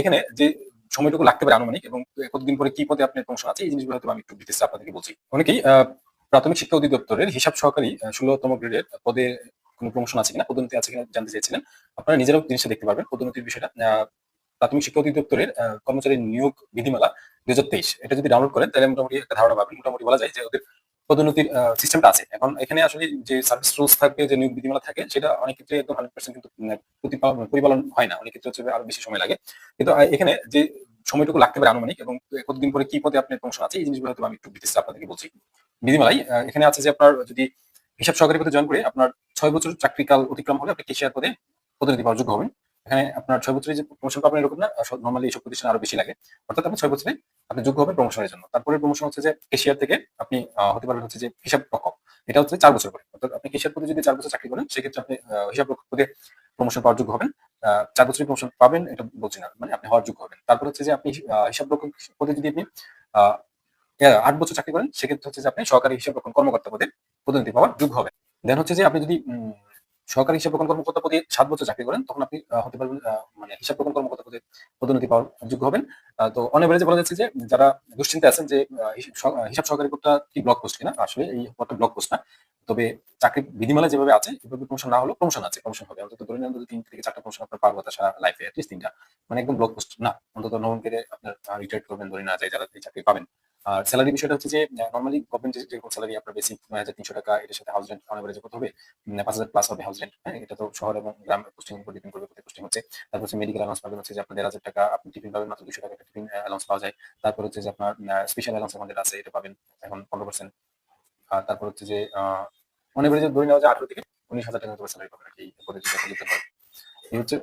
এখানে যে সময়টুকু লাগতে পারে আনুমানিক এবং কতদিন পরে কি পদে আপনার প্রমোশন আছে, এই জিনিসগুলো হয়তো আমি একটু ডিটেলস আপনাদেরকে বলছি। অনেকেই প্রাথমিক শিক্ষা অধিদপ্তরের হিসাব সহকারী ষোলোতম গ্রেডের পদে কোনো প্রমোশন আছে কিনা, পদোন্নতি আছে কিনা জানতে চেয়েছিলেন। আপনারা নিজেরাও জিনিসটা দেখতে পারবেন, পদোন্নতির বিষয়টা। প্রাথমিক শিক্ষা অধিদপ্তরের কর্মচারী নিয়োগ বিধিমালা দুই হাজার তেইশ। এটা যদি ডাউনলোড করেন, তাহলে মোটামুটি একটা ধারণা পাবেন। মোটামুটি বলা যায় যে ওদের পদোন্নতির সিস্টেমটা আছে। এখন এখানে আসলে যে সার্ভিস রুলস থাকে যে নিয়োগ বিধিমালা থাকে, সেটা অনেক ক্ষেত্রে একদম হান্ড্রেড পার্সেন্ট কিন্তু পরিপালন হয় না। অনেক ক্ষেত্রে হচ্ছে আরও বেশি সময় লাগে। কিন্তু এখানে যে সময়টুকু লাগতে পারে আনুমানিক এবং কতদিন পরে কি পদে আপনার প্রমোশন আছে, এই জিনিসগুলো হয়তো আমি একটু ডিটেলস আপনাদেরকে বলছি। বিধিমালাই এখানে আছে যে আপনার যদি হিসাব সহকারী পদে জয়েন করে আপনার ছয় বছর চাকরিকাল অতিক্রম হলে আপনি কেশিয়ার পদে পদোন্নতি পাওয়ার যোগ্য হবেন। এখানে আপনার ছয় বছরের যে প্রমোশন পাবেন এরকম না নর্মালি এইসব প্রতিষ্ঠান আরও বেশি লাগে। অর্থাৎ আপনি ছয় বছরে আপনি যোগ্য হবেন প্রমোশনের জন্য। তারপরে প্রমোশন হচ্ছে যে কেশিয়ার থেকে আপনি হতে পারবেন হচ্ছে যে হিসাব রক্ষক। এটা হচ্ছে চার বছর পরে। অর্থাৎ আপনি কেশিয়ার পদে যদি চার বছর চাকরি করেন, সেক্ষেত্রে আপনি হিসাব রক্ষক পদে প্রমোশন পাওয়ার যোগ্য হবেন। চার বছরের প্রমোশন পাবেন এটা বলছি না মানে আপনি হওয়ার যোগ্য হবেন। তারপর হচ্ছে যে আপনি হিসাব রক্ষক পদে যদি আপনি আট বছর চাকরি করেন, সেক্ষেত্রে হচ্ছে যে আপনি সহকারী হিসাব রক্ষণ কর্মকর্তা পদে পদোন্নতি পাওয়ার যোগ্য হবেন। দেন হচ্ছে যে আপনি যদি সহকারী হিসাব রক্ষণ কর্মকর্তা পদে সাত বছর চাকরি করেন, তখন আপনি হতে পারবেন মানে হিসাব রক্ষণ কর্মকর্তা পদে পদোন্নতি পাওয়ার যোগ্য হবেন। তো যে বলা যাচ্ছে যে যারা দুশ্চিন্তা আছেন যে হিসাব সহকারী পদটা কি ব্লক পোস্ট কিনা, আসলে এই পদটা ব্লক পোস্ট না। তবে চাকরি বিধিমালা যেভাবে আছে, এভাবে প্রমোশন না হলেও প্রমোশন আছে প্রমোশন হবে। অন্তত ধরে নেন তিন থেকে চারটা প্রমোশন আপনার পারব তা সারা লাইফে অ্যাটলিস্ট তিনটা। মানে একদম ব্লক পোস্ট না। অন্তত নবম গ্রেডে আপনার রিটায়ার করবেন, ধরে না যায় যারা চাকরি পাবেন। স্যালারি বিষয়টা হচ্ছে যে নর্মালি গভর্নমেন্ট যেরকম স্যালারি আপনার বেসিক নয় হাজার তিনশো টাকা, এটার সাথে হাউস রেন্ট অনেক কত হবে পাঁচ হাজার প্লাস হবে হাউস রেন্ট হ্যাঁ এটা তো শহর এবং গ্রাম পোস্টিং উপর ডিপেন্ড করবে পোস্টিং হচ্ছে। তারপর হচ্ছে মেডিকেল অ্যালাউন্স পাবেন হচ্ছে যে আপনার দেড় হাজার টাকা, আপনি টিফিন পাবেন মাত্র দুশো টাকা টিফিন অ্যালাউন্স পাওয়া যায়। তারপর হচ্ছে যে আপনার স্পেশাল অ্যালাউন্স আমাদের আছে, এটা পাবেন এখন পনেরো পার্সেন্ট আর তারপর হচ্ছে যে যে ধরে নেওয়া যায় আঠারো থেকে উনিশ হাজার টাকা স্যালারি পাবেন আর কি এই হচ্ছে